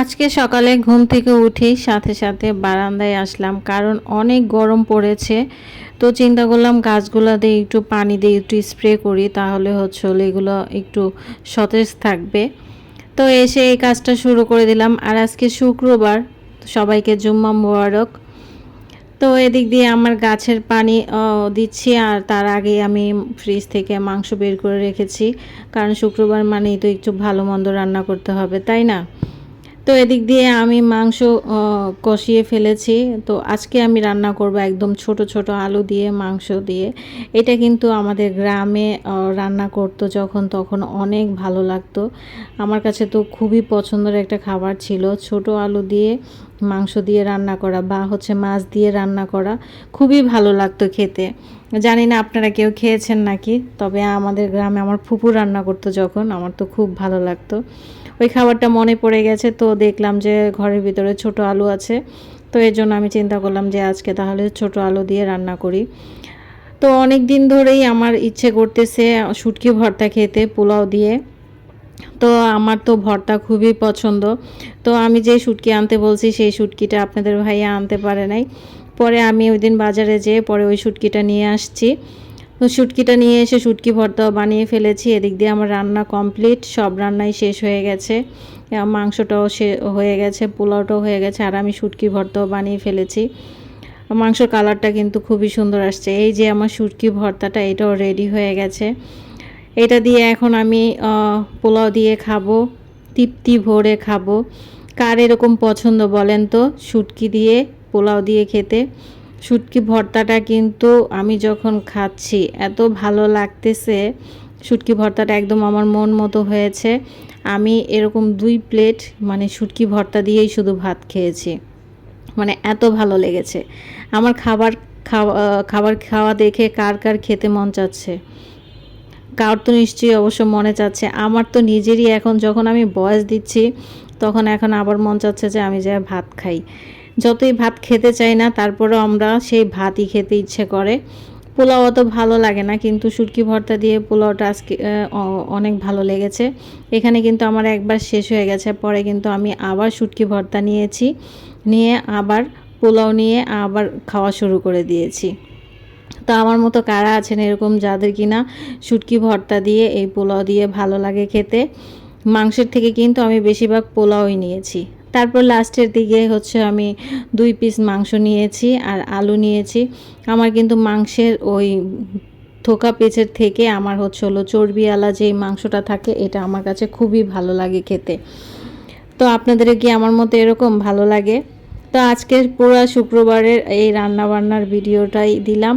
আজকে সকালে ঘুম থেকে উঠেই সাথে সাথে বারান্দায় আসলাম, কারণ অনেক গরম পড়েছে। তো চিন্তা করলাম গাছগুলো দিয়ে একটু পানি দিয়ে একটু স্প্রে করি, তাহলে হচ্ছে এগুলো একটু সতেজ থাকবে। তো এসে এই কাজটা শুরু করে দিলাম, আর আজকে শুক্রবার, সবাইকে জুম্মা মোবারক। তো এদিক দিয়ে আমার গাছের পানি দিচ্ছি, আর তার আগে আমি ফ্রিজ থেকে মাংস বের করে রেখেছি, কারণ শুক্রবার মানেই তো একটু ভালো মন্দ রান্না করতে হবে, তাই না? তো এদিক দিয়ে আমি মাংস কষিয়ে ফেলেছি। তো আজকে আমি রান্না করব একদম ছোট ছোট আলু দিয়ে, মাংস দিয়ে। এটা কিন্তু আমাদের গ্রামে রান্না করতো যখন তখন অনেক ভালো লাগতো। আমার কাছে তো খুবই পছন্দের একটা খাবার ছিল ছোট আলু দিয়ে। মাংস দিয়ে রান্না করা বা হচ্ছে মাছ দিয়ে রান্না করা খুবই ভালো লাগতো খেতে। জানি না আপনারা কেউ খেয়েছেন নাকি, তবে আমাদের গ্রামে আমার ফুপু রান্না করতো যখন, আমার তো খুব ভালো লাগতো। ওই খাবারটা মনে পড়ে গেছে তো দেখলাম যে ঘরের ভিতরে ছোট আলু আছে, তো এর জন্য আমি চিন্তা করলাম যে আজকে তাহলে ছোট আলু দিয়ে রান্না করি। তো অনেক দিন ধরেই আমার ইচ্ছে করতেছে শুটকি ভর্তা খেতে পোলাও দিয়ে। তো আমার তো ভর্তা খুবই পছন্দ। তো আমি যে শুটকি আনতে বলছি, সেই শুটকিটা আপনাদের ভাইয়া আনতে পারে নাই। পরে আমি ওই দিন বাজারে যেয়ে পরে ওই শুটকিটা নিয়ে আসছি। তো শুটকিটা নিয়ে এসে শুটকি ভর্তাও বানিয়ে ফেলেছি। এদিক দিয়ে আমার রান্না কমপ্লিট, সব রান্নাই শেষ হয়ে গেছে। মাংসটাও সে, হয়ে গেছে, পোলাওটাও হয়ে গেছে, আর আমি শুটকি ভর্তাও বানিয়ে ফেলেছি। মাংসর কালারটা কিন্তু খুবই সুন্দর আসছে। এই যে আমার শুটকি ভর্তাটা, এটাও রেডি হয়ে গেছে। এটা দিয়ে এখন আমি পোলাও দিয়ে খাব, তৃপ্তি ভরে খাব। কার এরকম পছন্দ বলেন তো? শুটকি দিয়ে, পোলাও দিয়ে খেতে। শুটকি ভর্তাটা কিন্তু আমি যখন খাচ্ছি, এত ভালো লাগতেছে। শুটকি ভর্তাটা একদম আমার মন মতো হয়েছে। আমি এরকম দুই প্লেট মানে শুটকি ভর্তা দিয়েই শুধু ভাত খেয়েছি। মানে এত ভালো লেগেছে। আমার খাবার খাওয়া খাবার খাওয়া দেখে কার কার খেতে মন চাচ্ছে? কার তো নিশ্চয়ই অবশ্য মনে চাচ্ছে। আমার তো নিজেরই এখন যখন আমি বয়স দিচ্ছি, তখন এখন আবার মন চাচ্ছে যে আমি যাই ভাত খাই। যতই ভাত খেতে চাই না, তারপরেও আমরা সেই ভাতই খেতে ইচ্ছে করে। পোলাও অত ভালো লাগে না, কিন্তু শুটকি ভর্তা দিয়ে পোলাওটা আজকে অনেক ভালো লেগেছে। এখানে কিন্তু আমার একবার শেষ হয়ে গেছে, পরে কিন্তু আমি আবার শুটকি ভর্তা নিয়েছি, নিয়ে আবার পোলাও নিয়ে আবার খাওয়া শুরু করে দিয়েছি। তো আমার মতো কারা আছেন এরকম যাদের কিনা শুটকি ভর্তা দিয়ে, এই পোলাও দিয়ে ভালো লাগে খেতে? মাংসের থেকে কিন্তু আমি বেশিরভাগ পোলাওই নিয়েছি। তারপর লাস্টের দিকে হচ্ছে আমি দুই পিস মাংস নিয়েছি আর আলু নিয়েছি। আমার কিন্তু মাংসের ওই থোকা পেঁচের থেকে আমার হচ্ছে হলো চর্বিওয়ালা যেই মাংসটা থাকে, এটা আমার কাছে খুবই ভালো লাগে খেতে। তো আপনাদের কি আমার মতো এরকম ভালো লাগে? তো আজকের পুরো শুক্রবারের এই রান্নাবান্নার ভিডিওটাই দিলাম।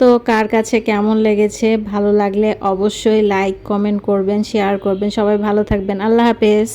তো কার কাছে কেমন লেগেছে, ভালো লাগলে অবশ্যই লাইক কমেন্ট করবেন শেয়ার করবেন। সবাই ভালো থাকবেন। আল্লাহ হাফেজ।